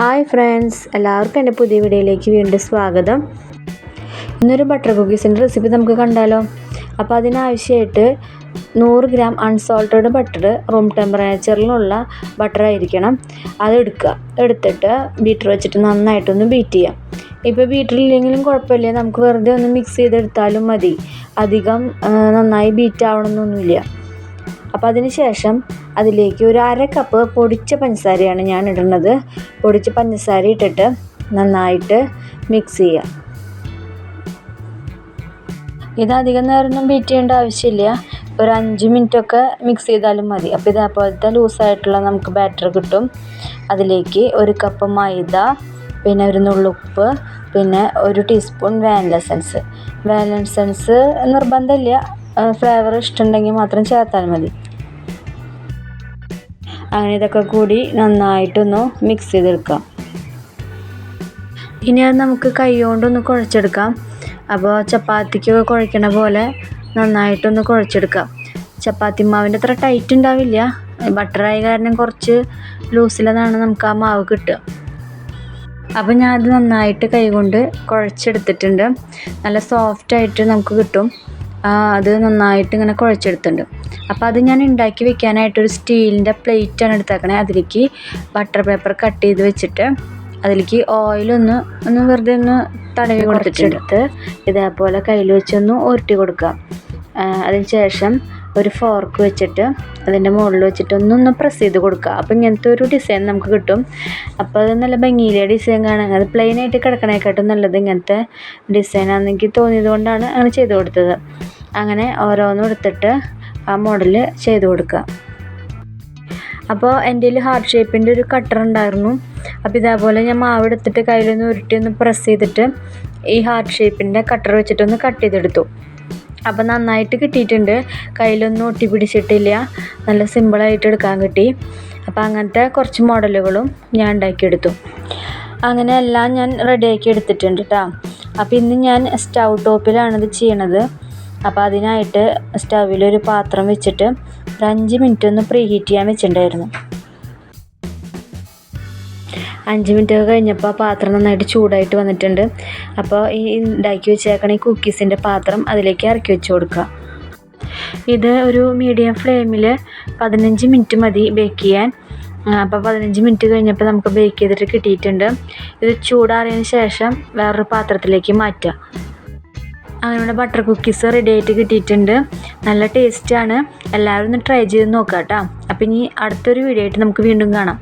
Hi friends എല്ലാവർക്കും എന്റെ പുതിയ വീഡിയോയിലേക്ക് വീണ്ടും സ്വാഗതം. ഇന്നൊരു ബട്ടർ കുക്കീസിന്റെ റെസിപ്പി നമുക്ക് കണ്ടാലോ? അപ്പോൾ അതിനാവശ്യമായിട്ട് നൂറ് ഗ്രാം അൺസോൾട്ടഡ് ബട്ടർ റൂം ടെമ്പറേച്ചറിലുള്ള ബട്ടർ ആയിരിക്കണം. അത് എടുക്കുക. എടുത്തിട്ട് ബീറ്റർ വെച്ചിട്ട് നന്നായിട്ടൊന്ന് ബീറ്റ് ചെയ്യാം. ഇപ്പോൾ ബീറ്ററില്ലെങ്കിലും കുഴപ്പമില്ല. നമുക്ക് വെറുതെ ഒന്ന് മിക്സ് ചെയ്തെടുത്താലും മതി. അധികം നന്നായി ബീറ്റ് ആവണമെന്നൊന്നുമില്ല. അപ്പോൾ അതിന് ശേഷം അതിലേക്ക് ഒരു അര കപ്പ് പൊടിച്ച പഞ്ചസാരയാണ് ഞാൻ ഇടുന്നത്. പൊടിച്ച പഞ്ചസാര ഇട്ടിട്ട് നന്നായിട്ട് മിക്സ് ചെയ്യുക ഇത് അധികം നേരമൊന്നും ബീറ്റ് ചെയ്യേണ്ട ആവശ്യമില്ല. ഒരു അഞ്ച് മിനിറ്റൊക്കെ മിക്സ് ചെയ്താലും മതി. അപ്പോൾ ഇതേപോലത്തെ ലൂസായിട്ടുള്ള നമുക്ക് ബാറ്റർ കിട്ടും. അതിലേക്ക് ഒരു കപ്പ് മൈദ പിന്നെ ഒരു നുള്ളുപ്പ് പിന്നെ ഒരു teaspoon vanilla essence vanilla essence നിർബന്ധമില്ല. ഫ്ലേവർ ഇഷ്ടമുണ്ടെങ്കിൽ മാത്രം ചേർത്താൽ മതി. അങ്ങനെ ഇതൊക്കെ കൂടി നന്നായിട്ടൊന്ന് മിക്സ് ചെയ്തെടുക്കാം. ഇനി അത് നമുക്ക് കൈ കൊണ്ടൊന്ന് കുഴച്ചെടുക്കാം. അപ്പോൾ ചപ്പാത്തിക്കൊക്കെ കുഴക്കണ പോലെ നന്നായിട്ടൊന്ന് കുഴച്ചെടുക്കാം. ചപ്പാത്തി മാവിന്റെ അത്ര ടൈറ്റ് ഉണ്ടാവില്ല. ബട്ടറായ കാരണം കുറച്ച് ലൂസിലതാണ് നമുക്ക് ആ മാവ് കിട്ടുക. അപ്പോൾ ഞാൻ അത് നന്നായിട്ട് കൈകൊണ്ട് കുഴച്ചെടുത്തിട്ടുണ്ട്. നല്ല സോഫ്റ്റായിട്ട് നമുക്ക് കിട്ടും. അത് നന്നായിട്ട് ഇങ്ങനെ കുഴച്ചെടുത്തിട്ടുണ്ട്. അപ്പോൾ അത് ഞാൻ ഉണ്ടാക്കി വെക്കാനായിട്ട് ഒരു സ്റ്റീലിന്റെ പ്ലേറ്റാണ് എടുത്തേക്കണേ. അതിലേക്ക് ബട്ടർ പേപ്പർ കട്ട് ചെയ്ത് വെച്ചിട്ട് അതിലേക്ക് ഓയിലൊന്ന് ഒന്ന് വെറുതെ ഒന്ന് തടവി കൊടുത്തിട്ടെടുത്ത് ഇതേപോലെ കയ്യിൽ വെച്ചൊന്ന് ഉരുട്ടി കൊടുക്കുക. അതിന് ശേഷം ഒരു ഫോർക്ക് വെച്ചിട്ട് അതിന്റെ മുകളിൽ വെച്ചിട്ട് ഒന്നൊന്ന് പ്രസ് ചെയ്ത് കൊടുക്കുക. അപ്പോൾ ഇങ്ങനത്തെ ഒരു ഡിസൈൻ നമുക്ക് കിട്ടും. അപ്പോൾ അത് നല്ല ഭംഗിയിലെ ഡിസൈൻ കാണാൻ അത് പ്ലെയിൻ ആയിട്ട് കിടക്കണേക്കാട്ടും നല്ലത് ഇങ്ങനത്തെ ഡിസൈനാണെന്ന് എനിക്ക് തോന്നിയത് കൊണ്ടാണ് അങ്ങനെ ചെയ്ത് കൊടുത്തത്. അങ്ങനെ ഓരോന്നും എടുത്തിട്ട് ആ മോഡൽ ചെയ്ത് കൊടുക്കുക. അപ്പോൾ എന്റെ കയ്യിൽ ഹാർട്ട് ഷേപ്പിന്റെ ഒരു കട്ടർ ഉണ്ടായിരുന്നു. അപ്പോൾ ഇതേപോലെ ഞാൻ മാവ് എടുത്തിട്ട് കയ്യിലൊന്ന് ഉരുട്ടി ഒന്ന് പ്രസ് ചെയ്തിട്ട് ഈ ഹാർട്ട് ഷേപ്പിന്റെ കട്ടർ വെച്ചിട്ടൊന്ന് കട്ട് ചെയ്തെടുത്തു. അപ്പോൾ നന്നായിട്ട് കിട്ടിയിട്ടുണ്ട്. കയ്യിലൊന്നും ഒട്ടി പിടിച്ചിട്ടില്ല. നല്ല സിമ്പിളായിട്ട് എടുക്കാൻ കിട്ടി. അപ്പോൾ അങ്ങനത്തെ കുറച്ച് മോഡലുകളും ഞാൻ ഉണ്ടാക്കിയെടുത്തു. അങ്ങനെ എല്ലാം ഞാൻ റെഡിയാക്കി എടുത്തിട്ടുണ്ട് കേട്ടോ അപ്പോൾ ഇന്ന് ഞാൻ സ്റ്റൗ ടോപ്പിലാണ് ഇത് ചെയ്യണത്. അപ്പോൾ അതിനായിട്ട് സ്റ്റൗവിലൊരു പാത്രം വെച്ചിട്ട് ഒരു അഞ്ച് മിനിറ്റ് ഒന്ന് പ്രീ ഹീറ്റ് ചെയ്യാൻ വെച്ചിട്ടുണ്ടായിരുന്നു. അഞ്ച് മിനിറ്റ് കഴിഞ്ഞപ്പോൾ ആ പാത്രം നന്നായിട്ട് ചൂടായിട്ട് വന്നിട്ടുണ്ട്. അപ്പോൾ ഈ ഉണ്ടാക്കി വെച്ചേക്കണ ഈ കുക്കീസിന്റെ പാത്രം അതിലേക്ക് ഇറക്കി വെച്ച് കൊടുക്കുക. ഇത് ഒരു മീഡിയം ഫ്ലെയിമിൽ പതിനഞ്ച് മിനിറ്റ് മതി ബേക്ക് ചെയ്യാൻ. അപ്പോൾ പതിനഞ്ച് മിനിറ്റ് കഴിഞ്ഞപ്പോൾ നമുക്ക് ബേക്ക് ചെയ്തിട്ട് കിട്ടിയിട്ടുണ്ട്. ഇത് ചൂടാറിയതിന് ശേഷം വേറൊരു പാത്രത്തിലേക്ക് മാറ്റുക. അങ്ങനെ ബട്ടർ കുക്കീസ് റെഡി ആയിട്ട് കിട്ടിയിട്ടുണ്ട്. നല്ല ടേസ്റ്റാണ് എല്ലാവരും ഒന്ന് ട്രൈ ചെയ്ത് നോക്കാം കേട്ടോ അപ്പം ഇനി അടുത്തൊരു വീഡിയോ ആയിട്ട് നമുക്ക് വീണ്ടും കാണാം.